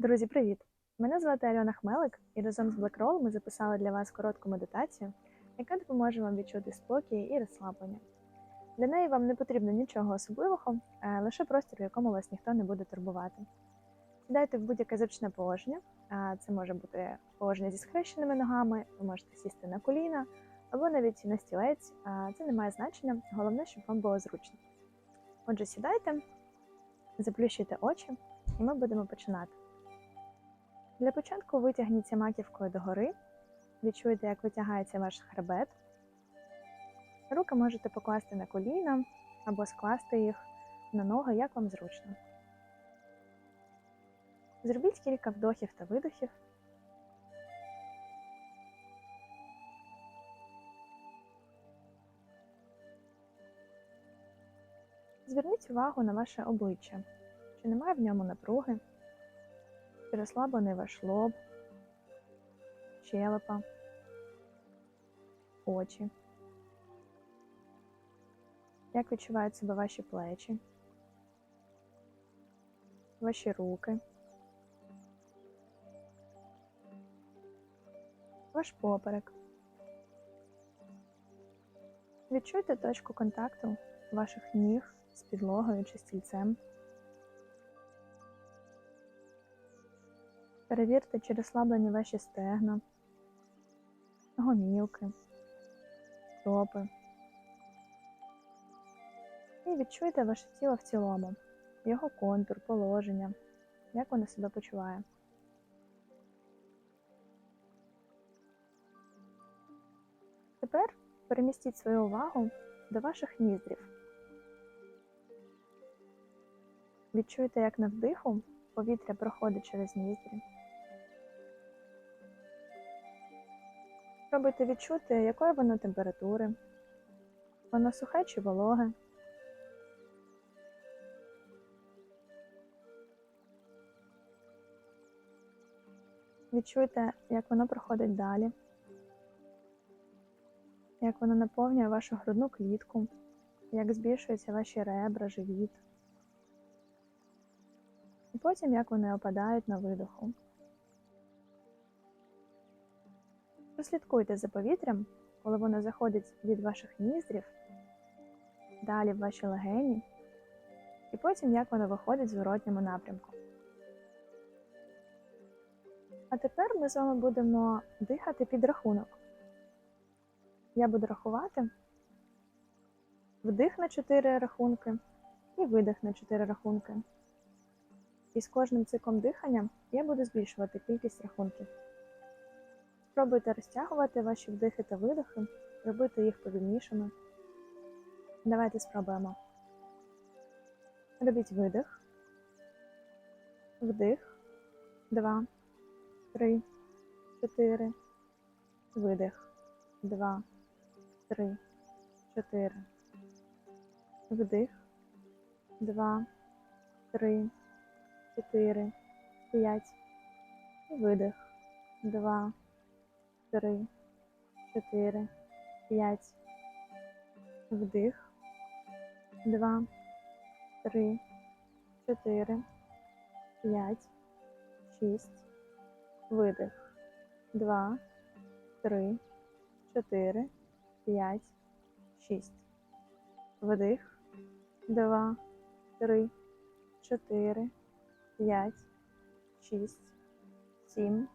Друзі, привіт! Мене звати Альона Хмелик, і разом з BlackRoll ми записали для вас коротку медитацію, яка допоможе вам відчути спокій і розслаблення. Для неї вам не потрібно нічого особливого, а лише простір, в якому вас ніхто не буде турбувати. Сідайте в будь-яке зручне положення, це може бути положення зі схрещеними ногами, ви можете сісти на коліна або навіть на стілець, а це не має значення, головне, щоб вам було зручно. Отже, сідайте, заплющуйте очі, і ми будемо починати. Для початку витягніться маківкою догори, відчуйте, як витягається ваш хребет. Руки можете покласти на коліна або скласти їх на ноги, як вам зручно. Зробіть кілька вдохів та видохів. Зверніть увагу на ваше обличчя, чи немає в ньому напруги. Розслаблений ваш лоб, щелепа, очі. Як відчувають себе ваші плечі, ваші руки, ваш поперек. Відчуйте точку контакту ваших ніг з підлогою чи стільцем. Перевірте, чи розслаблені ваші стегна, гомілки, стопи. І відчуйте ваше тіло в цілому, його контур, положення, як воно себе почуває. Тепер перемістіть свою увагу до ваших ніздрів. Відчуйте, як на вдиху повітря проходить через ніздрі. Спробуйте відчути, якої воно температури. Воно сухе чи вологе. Відчуйте, як воно проходить далі, як воно наповнює вашу грудну клітку, як збільшуються ваші ребра, живіт. І потім як вони опадають на видоху. Прослідкуйте за повітрям, коли воно заходить від ваших ніздрів, далі в ваші легені, і потім як воно виходить в зворотньому напрямку. А тепер ми з вами будемо дихати під рахунок. Я буду рахувати вдих на 4 рахунки і видих на 4 рахунки. І з кожним циклом дихання я буду збільшувати кількість рахунків. Спробуйте розтягувати ваші вдихи та видихи, робити їх повільнішими. Давайте спробуємо. Робіть видих, вдих, два, три, чотири, видих, два, три, чотири, вдих, два, три, чотири, п'ять, видих, два три, чотири, п'ять. Вдих. Два, три, чотири, п'ять, шість. Видих. Два, три, чотири, п'ять, шість. Вдих. Два, три, чотири, п'ять, шість, сім.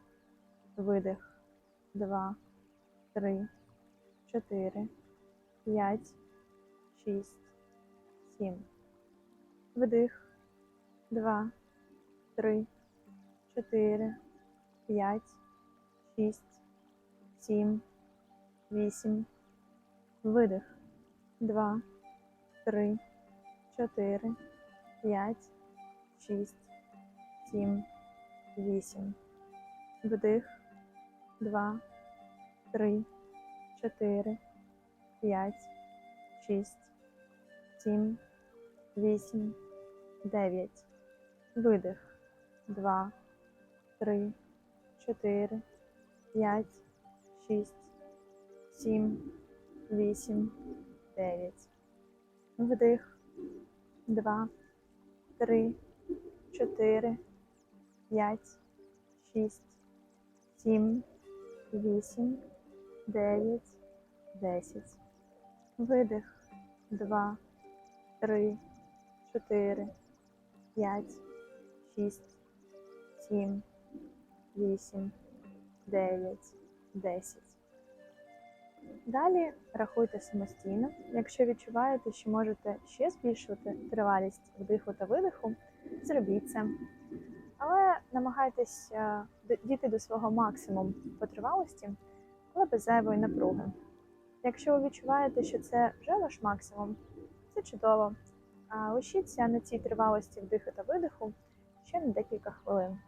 Видих два, три, чотири, п'ять, шість, сім. Вдих, два, три, чотири, п'ять, шість, сім, вісім. Видих, два, три, чотири, п'ять, шість, сім, вісім. Вдих два, три, чотири, п'ять, шість, сім, вісім, дев'ять. Видих. Два, три, чотири, п'ять, шість, сім, вісім, дев'ять. Вдих. Два, три, чотири, п'ять, шість, сім, вісім, дев'ять, десять. Видих. Два, три, чотири, п'ять, шість, сім, вісім, дев'ять, десять. Далі рахуйте самостійно. Якщо відчуваєте, що можете ще збільшувати тривалість вдиху та видиху, зробіть це. Але намагайтесь е, дійти до свого максимуму по тривалості, але без зайвої напруги. Якщо ви відчуваєте, що це вже ваш максимум, це чудово. А лишіться на цій тривалості вдиху та видиху ще на декілька хвилин.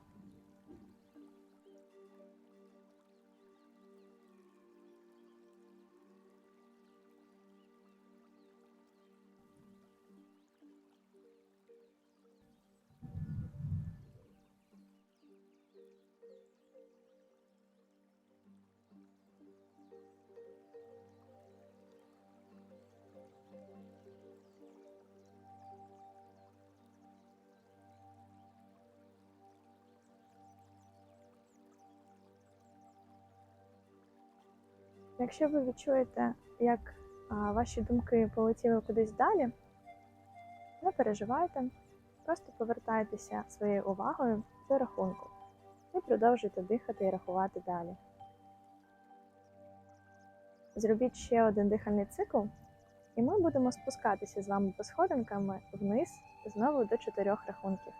Якщо ви відчуєте, як ваші думки полетіли кудись далі, не переживайте, просто повертайтеся своєю увагою до рахунку і продовжуйте дихати і рахувати далі. Зробіть ще один дихальний цикл, і ми будемо спускатися з вами по сходинками вниз знову до чотирьох рахунків.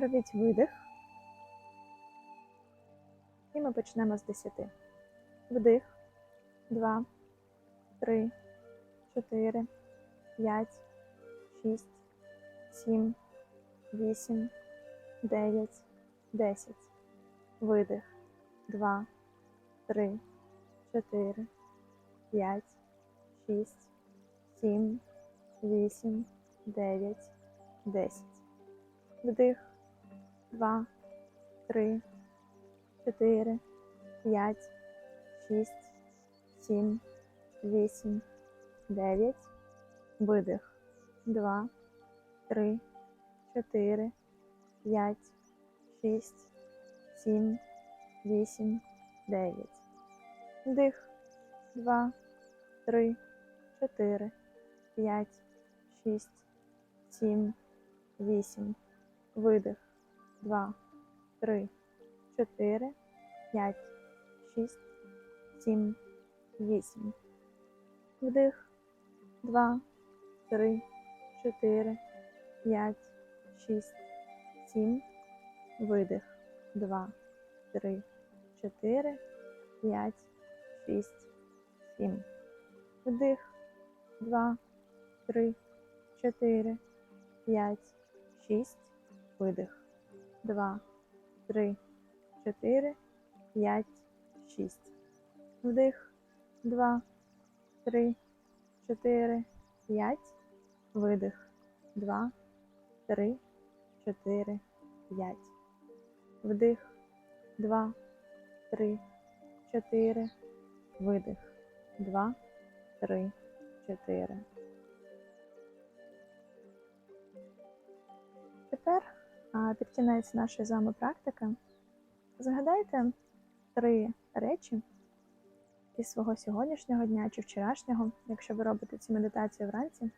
Робіть видих. І ми почнемо з 10. Вдих. 2, 3, 4, 5, 6, 7, 8, 9, 10. Видих. 2, 3, 4, 5, 6, 7, 8, 9, 10. Вдих. Два, три, чотири, п'ять, шість, сім, вісім, дев'ять. Видих. Два, три, чотири, п'ять, шість, сім, вісім, дев'ять. Вдих. Два, три, чотири, п'ять, шість, сім, вісім. Видих. Два, три, чотири, п'ять, шість, сім, вісім. Вдих. Два, три, чотири, п'ять, шість, сім. Видих. Два, три, чотири, п'ять, шість, сім. Вдих. Два, три, чотири, п'ять, шість. Видих. Два, три, чотири, п'ять, шість. Вдих. Два, три, чотири, п'ять. Видих. Два, три, чотири, п'ять. Вдих. Два, три, чотири. Видих. Два, три, чотири. Тепер а, під кінець нашої з вами практики згадайте три речі із свого сьогоднішнього дня чи вчорашнього, якщо ви робите цю медитацію вранці,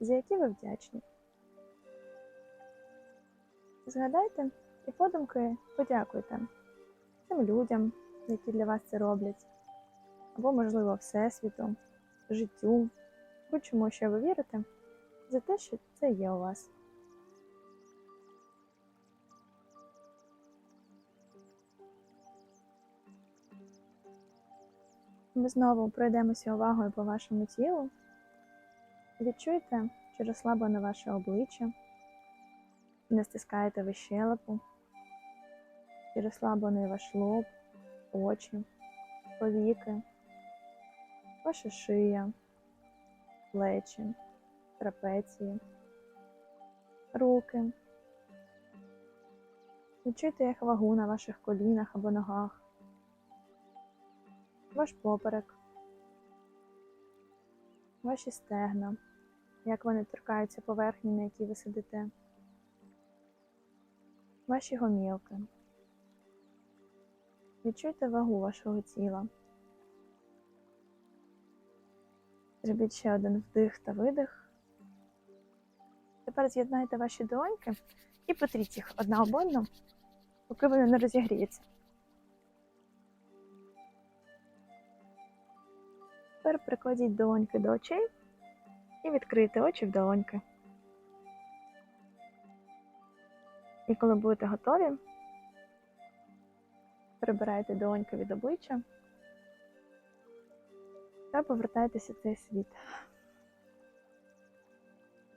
за які ви вдячні. Згадайте і подумки подякуйте тим людям, які для вас це роблять, або, можливо, Всесвіту, життю, будь-чому, що ви вірите, за те, що це є у вас. Ми знову пройдемося увагою по вашому тілу. Відчуйте, чи розслаблене ваше обличчя, не стискаєте ви щелепу, чи розслаблений ваш лоб, очі, повіки, ваша шия, плечі, трапеції, руки. Відчуйте як вагу на ваших колінах або ногах ваш поперек, ваші стегна, як вони торкаються поверхні, на якій ви сидите, ваші гомілки. Відчуйте вагу вашого тіла. Зробіть ще один вдих та видих. Тепер з'єднайте ваші долоньки і потріть їх одна об одну, поки вони не розігріються. Тепер прикладіть долоньки до очей і відкрийте очі в долоньки. І коли будете готові, прибирайте долоньки від обличчя та повертайтеся в цей світ.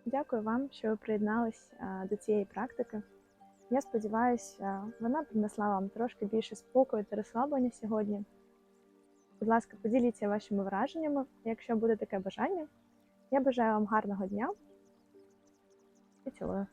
Дякую вам, що ви приєднались до цієї практики. Я сподіваюся, вона принесла вам трошки більше спокою та розслаблення сьогодні. Будь ласка, поділіться вашими враженнями, якщо буде таке бажання. Я бажаю вам гарного дня і цілую.